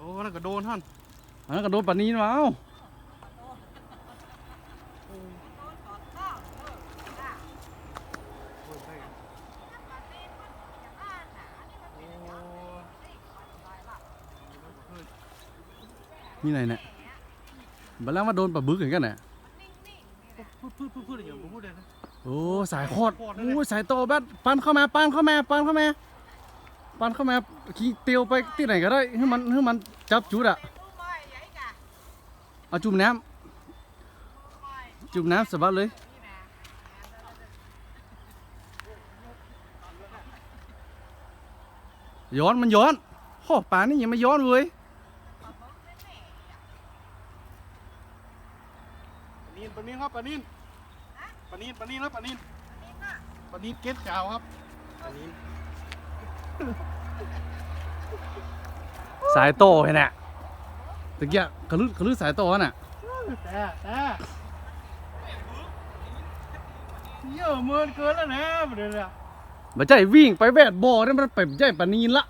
โอ้นั่นก็โดนท่านอันนั้นก็โดนปลานีนมาเอ้าโอ้ยได้กันโอ้นี่ไหนเนี่ยบัดแล้วมาโดนปลาบึกเหมือนกันน่ะพูดพูดพูดพูดอย่างผมพูดเลยนะ โอ้ สายคอดโอ้ยสายโตแบดปันเข้ามาปันเข้ามาปันเข้ามา ปันเข้ามาขี่เตียวไปที่ไหนก็ได้ให้มันให้มันจับจุดอะเอาจุ่มน้ำจุ่มน้ำสะบัดเลยย้อนมันย้อนโอ้ป่านี่ยังไม่ย้อนเว้ยปานินปานินครับปานินปานินปานินครับปานินปานินเก็ตเจ้าครับปานิน สายโตเห็นน่ะตะเกียกระลืดกระลืดสายโตน่ะแต่แต่เยอะเมินเกินแล้วนะประเดี๋ยวนี้มาใจวิ่งไปแวดบ่อนี่มันไปใจปานีนละ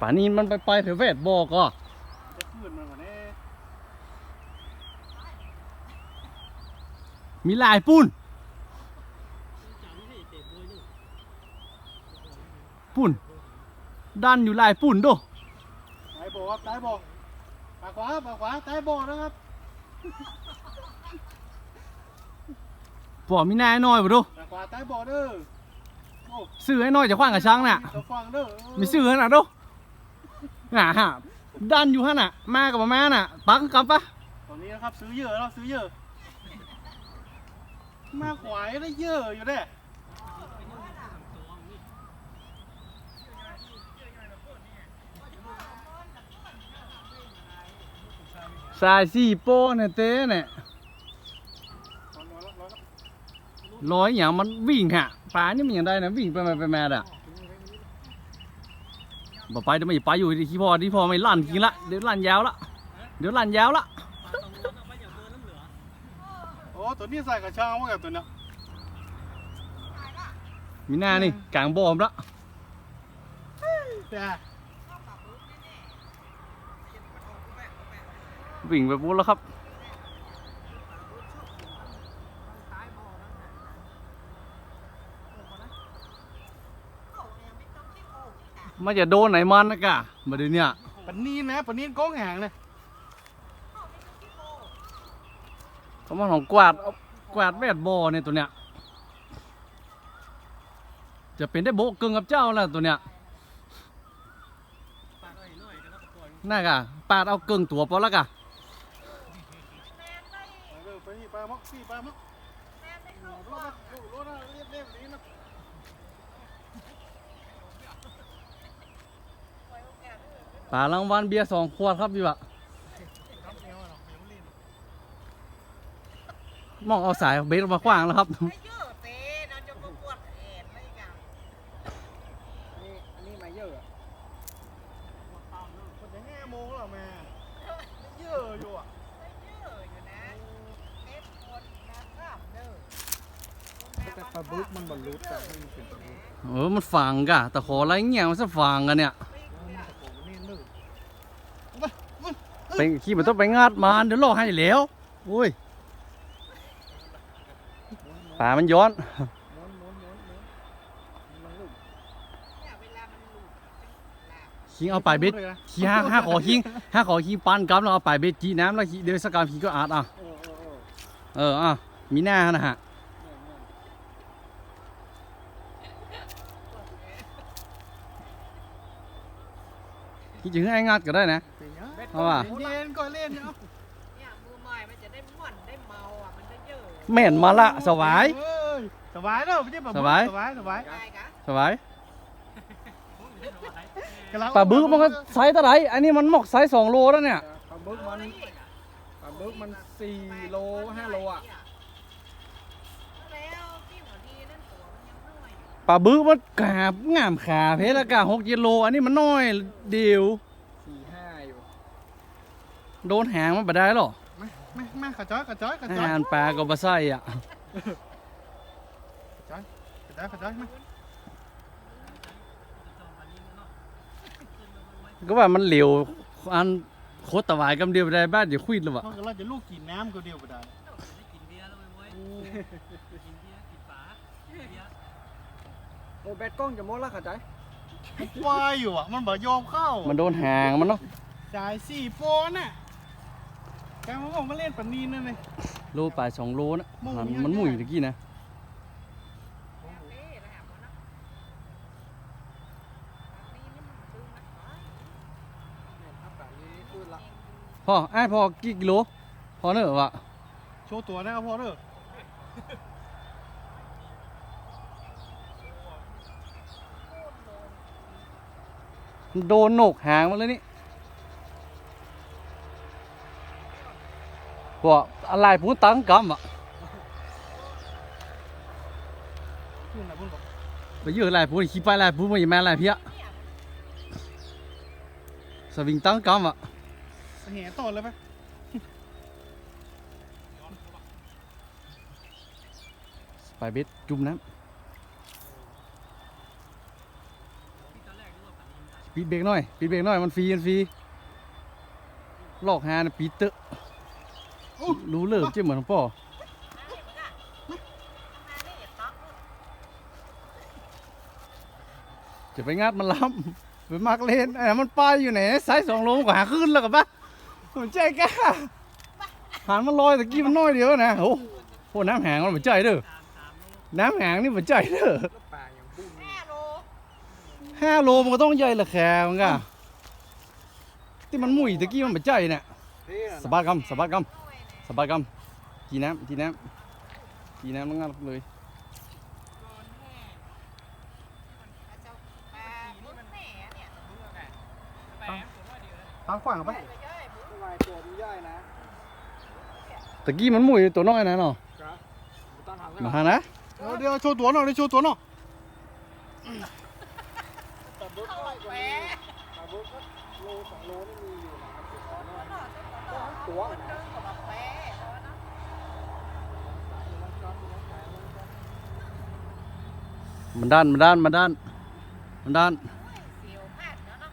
ปานีนมันไปไปแถวแวดบ่อก็จะขึ้นมันก่อนแน่ มีลายปูนปูนดันอยู่ลายปูนโดตายบ่ครับตายบ่ปากขวาปากขวาตายบ่นะครับบ่มีนายน้อยบ่โดปากขวาตายบ่เด้อโอ้ซื้อให้น้อยจะขว้างกับช้างน่ะจะฟังเด้อมีซื้อให้น่ะโดน่ะฮะดันอยู่ฮะน่ะ มากับมาน่ะปักกลับปะตอนนี้นะครับซื้อเยอะแล้วซื้อเยอะ มาขวายได้เยอะอยู่เด้สายสี่โป้เนี่ยเต้เนี่ยร้อยอย่างมันวิ่งฮะป่านี่มันยังได้นะวิ่งไปมาไปมาอะบ่ไปเดี๋ยวไม่ไปอยู่ที่พ่อที่พ่อไม่ลั่นทิ้งละเดี๋ยวลั่นยาวละเดี๋ยวลั่นยาวละ ตัวนี้ใส่กระช่างว่ากับตัวเนี้ยมีหน้านี่กลางบ่อมละแต่วิ่งไปปุ๊บแล้วครับมันจะโดนไหนมันนะกะมาดูเนี่ยปันนีนนะปันนีนก้องหางเลย เพราของกวาดกวาดแวดบอเนี่ยตัวเนี้ย จะเป็นได้โบกเกิงกับเจ้าแล้วตัวเนี้ยน่ากะปาดเอาเกิงตัวปอแล้วกะเออไปนี่ปลามักพี่ปลามักรถนะรถนะเรียบเรียบนี้นะปลารางวัลเบียร์สองขวดครับพี่บะ มองเอาสายเบสมาขว้างแล้วครับ ไม่เยอะเต้นะจะประกวดแอนไม่กันนี่อันนี้มาเยอะอะคนจะห้าโมงแล้วมาเยอะอยู่อะไม่เยอะอยู่นะเทปคนนะข้ามเด้อแต่ปลาบึกมันบรรลุแต่ไม่เป็นปลาบึกเออมันฝังกะแต่ขออะไรเงี้ยมันจะฝังกันเนี่ยผมนี่นึกไปขี้มันต้องไปงาดมานเดี๋ยวรอให้แล้วโอ้ย ปลามันย้อนม้วนม้วนม้วนม้วนมันลุกเนี่ยเวลามันหลุดคิงเอาไปเบ็ดขี้ห้าห้าขอคิงห้าขอคิงปันกับแล้วเอาไปเบ็ดจีน้ำแล้วเดี๋ยวสกามขี้ก็อาดอะเอออะมีหน้านะฮะคิดถึงให้งาดก็ได้นะเอาว่ะเย็นก่อนเล่นเนาะ แม่นมาละสวาย เอ้ยสบายแล้วไม่ใช่ปลาบึกสบาย สบายสบายได้กะสบายกำลังปลาบึกมันก็ไซส์เท่าไหร่อันนี้มันหมกไซส์สองโลแล้วเนี่ยปลาบึกมันปลาบึกมันสี่โลห้าโลอะแล้วที่หัวดีนั่นตัวมันยังน้อยปลาบึกมันกาบงามขาเพชรละกาหกกิโล อันนี้มันน้อยเดียวสี่ห้าอยู่โดนหางมันไปได้หรอแม่แม่กระจอยกระจอยกระอาจอยหารปลาก็บ่ใส่อะกระจอยกระจอยแม่ก็ว่ามันเหลวอันโคตรตะวายกำเดียวได้บ้านอย่าคุยหรอวะเขาก็เราจะลูกกินน้ำก็เดียวไปได้โอ้แบตกล้องจะหมดแล้วเข้าใจวายอยู่อะมันบ่ยอมเข้ามันโดนหางมันเนาะ จ่ายสี่โปนน่ะแกมาบอกมาเล่นปนีนนั่นเลยโลปลายสองโลนะหมู่มันยังมันไงหมุ่ยตะกี้นะนี่นะฮะมันนะนี่นี่มันดูมันหน่อยเนี่ยครับแบบนี้พูดละพ่อไอ้ายพอกี่กิโลพอเนอะวะโชว์ตัวนะครับพ่อเด้อมันโดนโหนกหางมันเลยนี่ บอกอะไรพูดตั้งกำอะขึ้นนะพุ่นบอกไปยืดอะไรพูดขี้ไปอะไรพูดมาอย่าแม่อะไรเพี้ยสวิงตั้งกำอะแห่ต่อเลยไหมไปเบ็ดจุ่มน้ำปีดเบรกหน่อยปีดเบรกหน่อยมันฟรีมันฟรีลอกหานะปีเตอะ รู้เลิกเจ๊เหมือนของพ่อจะไปงัดมันล้ำไปมักเล่นไอ้มันป้ายอยู่ไหนไซส์สองลมันก็หาขึ้นแล้วกับปะมันใจแกหันมันลอยตะกี้มันน้อยเดียวนะโอ้โหน้ำแหงมันเหมือนใจเด้อน้ำแหงนี่เหมือนใจเด้อห้าโลมันก็ต้องใหญ่ละแคมันก็ที่มันมุ่ยตะกี้มันเหมือนใจเนี่ยสะบัดกำสะบัดกำ สบัดกำกีน้ำกีน้ำกีน้ำมันงัดเลยโดนแห่อาเจ้าปลาบุ้นแหน่เนี่ยทางขวางไปไปย่อยบุ้นทำไมตัวมันย่อยนะตะกี้มันหมุ่ยตัวน้อยนะเนาะมาหานะเดี๋ยวเดี๋ยวโชว์ตัวหน่อยเดี๋ยวโชว์ตัวหน่อยตะบุ๊กเข้าก็แหว มันด้านมันด้านมันด้านมันด้านเสียวพลาดเนาะเนาะ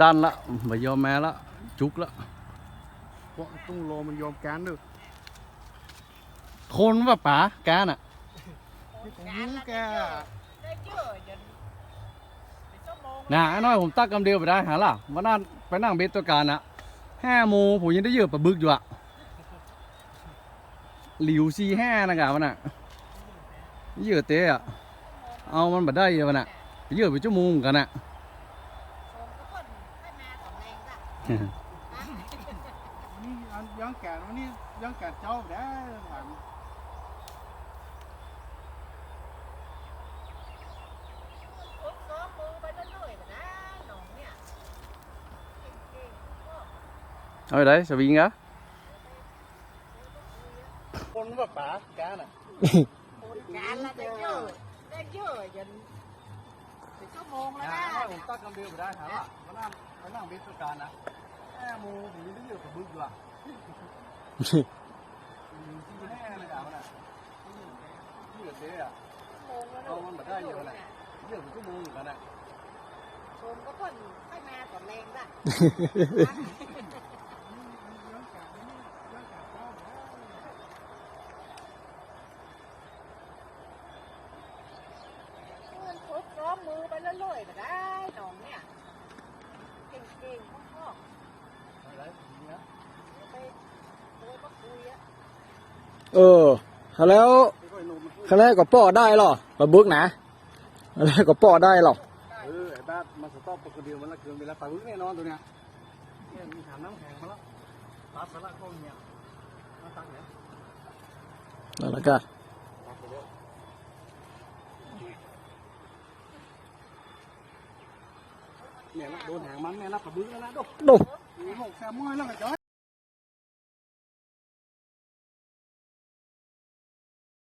ด้านละไม่ยอมแม้ละจุกละเพราะตุ้งโลมันยอมแกนเด้อคนว่าป๋าแกน่ะนี่ของยูแกได้เยอะจนเป็นชั่วโมงนะไอ้น้อยผมตักกำเดียวไปได้หาล่ะวันนั้นไปนั่งเบสตัวการอะห้าโมงผมยังได้เยอะปลาบึกอยู่อะหลิวซีห้านะกะมันอะเยอะเตะอะ เอามันมาได้เยอะมันอะเยอะไปชั่วโมงเหมือนกันอะชมทุกคนให้มาสำเร็จจ้ะนี่อันยังแกนวันนี้ยังแกนเจ้าได้หวานทุบซ้อมมือไปเรื่อยๆแบบนะหนองเนี่ยเก่งๆก็เอาไปได้สวิงอะคนว่าป๋าแกน่ะการละได้เยอะ ได้เยอะจนเป็นชั่วโมงแล้วนะนะผมตักกำเดียวไปได้หาล่ะวันนั้นไปนั่งเบสตัวการนะห้าโมงผมยังได้เยอะปลาบึกอยู่อะหลิวซีห้านะกะมันอะเยอะเตะอะชั่วโมงแล้วเอามันมาได้เยอะนะเยอะไปชั่วโมงเหมือนกันอะชมก็เพิ่นให้มาสำเร็จจ้ะ ทุบซ้อมมือไปเรื่อยๆแบบได้หนองเนี่ยเก่งๆพ่อ เอาไปได้สวิงนะ ๆไปโทรมาคุยอะ เออ แล้วครั้งแรกก็ป้อได้หรอปลาบึกนะครั้งแรกก็ป้อได้หรอเออไอ้บ้ามันสต๊อปปกติมันละเกินเวลาปลาบึกแน่นอนตัวเนี้ยเนี่ยมีถังน้ำแข็งมาแล้วตัดสละก็เนี่ยมาตักเนี่ยแล้วก็ตักไปเร็วเนี่ยนะโดนหางมันเนี่ยนะปลาบึกแล้วนะดูดูมีหกแซมมอยแล้วกระจอย